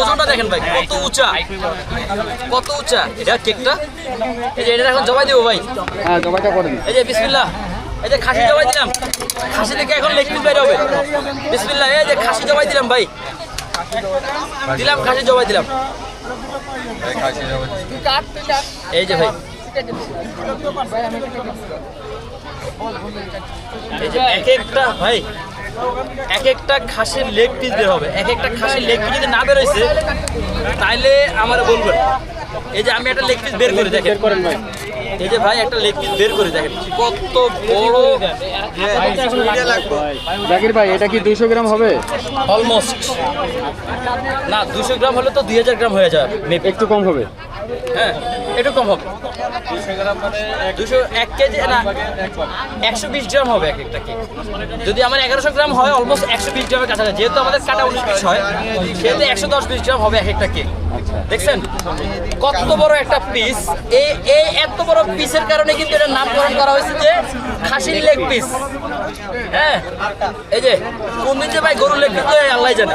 ওজনটা দেখেন ভাই কত উঁচা। কত উঁচা। এটা কেকটা? এই যে এটা এখন জবাই দেবো ভাই। হ্যাঁ জবাইটা করেন এই যে বিসমিল্লাহ। এই যে খাসি জবাই দিলাম। খাসি থেকে এখন লেগ পিস বাইরে হবে। বিসমিল্লাহ এই যে খাসি জবাই দিলাম ভাই। দিলাম খাসি জবাই দিলাম। এই যে ভাই। এই যে এক একটা ভাই। এক একটা খাসির লেগ পিস বের হবে। এক একটা খাসির লেগ পিস যদি না বেরোইছে তাইলে আমার বলবেন। এই যে আমি একটা লেগ পিস বের করে দেখেন। করেন ভাই এই যে ভাই একটা লেগ পিস বের করে দেখেন। কত বড় জাকির ভাই এটা কি দুইশো গ্রাম হবে? অলমোস্ট না দুশো গ্রাম হলে তো দুই হাজার গ্রাম হয়ে যাবে একটু কম হবে। হ্যাঁ একটু হবে। দুশো এক কেজি, না, একশো বিশ গ্রাম হবে এক একটা কেক যদি আমার এগারোশো গ্রাম হয় অলমোস্ট একশো বিশ গ্রামের কাছাকাছি। যেহেতু আমাদের কাটা উনিশ পিস হয়, সেহেতু একশো দশ বিশ গ্রাম হবে এক একটা কেক দেখছেন? কত বড় একটা পিস এই এই এত বড় পিসের কারণে কিন্তু এটার নামকরণ করা হয়েছে যে খাসির লেগ পিস হ্যাঁ? এই যে, কোন দিন যে ভাই গরুর লেগ পিস আল্লাহ জানে।